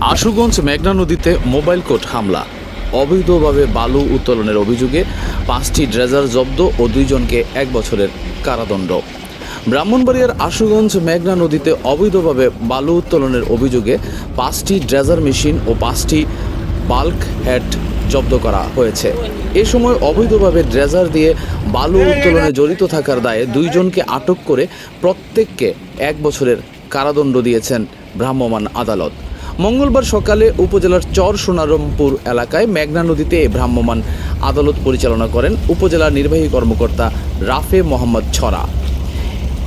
আশুগঞ্জ মেঘনা নদীতে mobile court হামলা। অবৈধভাবে বালু উত্তোলনের অভিযোগে পাঁচটি ড্রেজার জব্দ ও দুইজনকে এক বছরের কারাদণ্ড। ব্রাহ্মণবাড়িয়ার আশুগঞ্জ মেঘনা নদীতে অবৈধভাবে বালু উত্তোলনের অভিযোগে পাঁচটি ড্রেজার মেশিন ও পাঁচটি বাল্ক হেড জব্দ করা হয়েছে। এ সময় অবৈধভাবে ড্রেজার দিয়ে বালু উত্তোলনে জড়িত থাকার দায়ে দুইজনকে আটক করে প্রত্যেককে এক বছরের কারাদণ্ড দিয়েছেন ভ্রাম্যমাণ আদালত। মঙ্গলবার সকালে উপজেলার চর সোনারমপুর এলাকায় মেঘনা নদীতে এই ভ্রাম্যমাণ আদালত পরিচালনা করেন উপজেলা নির্বাহী কর্মকর্তা রাফে মোহাম্মদ ছড়া।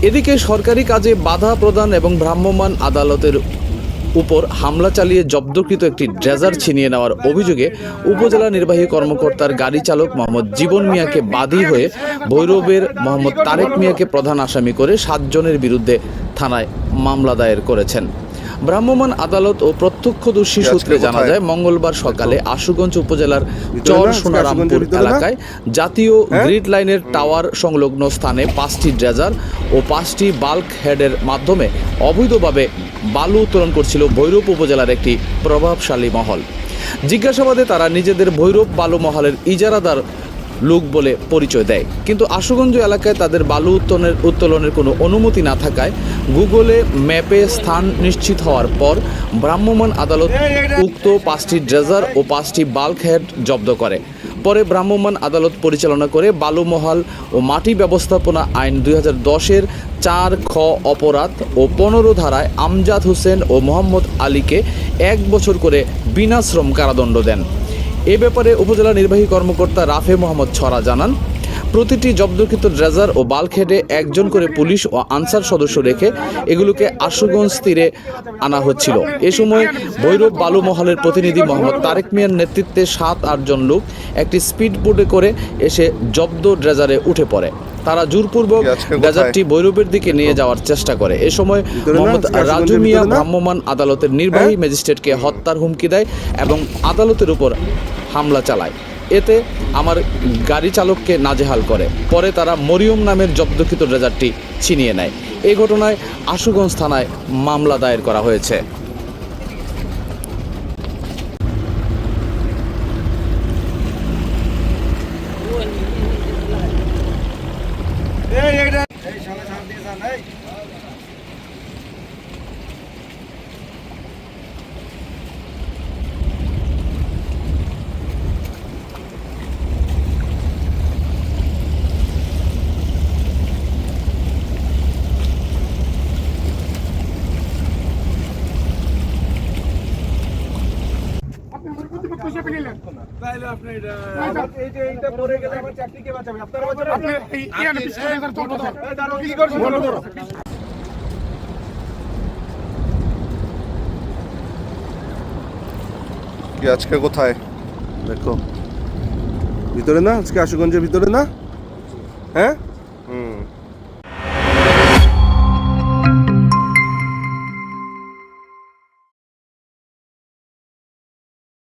এদিকে সরকারি কাজে বাধা প্রদান এবং ভ্রাম্যমাণ আদালতের উপর হামলা চালিয়ে জব্দকৃত একটি ড্রেজার ছিনিয়ে নেওয়ার অভিযোগে উপজেলা নির্বাহী কর্মকর্তার গাড়ি চালক মোহাম্মদ জীবন মিয়াকে বাদী হয়ে ভৈরবের মোহাম্মদ তারেক মিয়াকে প্রধান আসামি করে সাতজনের বিরুদ্ধে থানায় মামলা দায়ের করেছেন। ভ্রাম্যমাণ আদালত ও প্রত্যক্ষদর্শী সূত্রে জানা যায় মঙ্গলবার সকালে আশুগঞ্জ উপজেলার চর সোনারামপুর? এলাকায় জাতীয় হ্যাঁ? গ্রিড লাইনের টাওয়ার সংলগ্ন স্থানে পাঁচটি ড্রেজার ও পাঁচটি বাল্ক হেডের মাধ্যমে অবৈধভাবে বালু উত্তোলন করছিল ভৈরব উপজেলার একটি প্রভাবশালী মহল। জিজ্ঞাসাবাদে তারা নিজেদের ভৈরব বালু মহলের ইজারাদার লোক বলে পরিচয় দেয়। কিন্তু আশুগঞ্জ এলাকায় তাদের বালু উত্তোলনের উত্তোলনের কোনো অনুমতি না থাকায় গুগলে ম্যাপে স্থান নিশ্চিত হওয়ার পর ভ্রাম্যমাণ আদালত উক্ত পাঁচটি ড্রেজার ও পাঁচটি বাল্ক হেড জব্দ করে। পরে ভ্রাম্যমাণ আদালত পরিচালনা করে বালুমহাল ও মাটি ব্যবস্থাপনা আইন দুই হাজার দশের চার খ অপরাধ ও পনেরো ধারায় আমজাদ হোসেন ও মোহাম্মদ আলীকে এক বছর করে বিনাশ্রম কারাদণ্ড দেন। এ ব্যাপারে উপজেলা নির্বাহী কর্মকর্তা রাফে মোহাম্মদ ছড়া জানান, প্রতিটি জব্দকৃত ড্রেজার ও বালখেডে একজন করে পুলিশ ও আনসার সদস্য রেখে এগুলোকে আশুগঞ্জ তীরে আনা হচ্ছিল। এ সময় ভৈরব বালু মহলের প্রতিনিধি মোহাম্মদ তারেক মিয়ার নেতৃত্বে সাত আটজন লোক একটি স্পিড বোটে করে এসে জব্দ ড্রেজারে উঠে পড়ে। তারা জোরপূর্বক? ড্রেজারটি ভৈরবের দিকে নিয়ে যাওয়ার চেষ্টা করে এ সময় মোহাম্মদ রাজু মিয়া ভিতরে না? ভ্রাম্যমাণ আদালতের নির্বাহী হ্যাঁ? ম্যাজিস্ট্রেটকে হত্যার হুমকি দেয় এবং আদালতের উপর হামলা চালায় এতে আমার গাড়ি চালককে নাজেহাল করে পরে তারা মরিয়ম নামের জব্দকৃত ড্রেজারটি ছিনিয়ে নেয় এই ঘটনায় আশুগঞ্জ থানায় মামলা দায়ের করা হয়েছে আপনি প্রতিপক্ষ নিলেন? তাইলে আপনি এটা এই যে এইটা পরে গেলে আমার চাকরি কে বাঁচাবে? আপনারা বাঁচাবেন? আপনি এই ইয়ানে পিছনে এখানে চলবো স্যার এই দাঁড়াও, কি করছেন? বলো তো। কি আজকে কোথায়? দেখো। ভিতরে না? আজকে আশুগঞ্জের ভিতরে না? হ্যাঁ? হুম।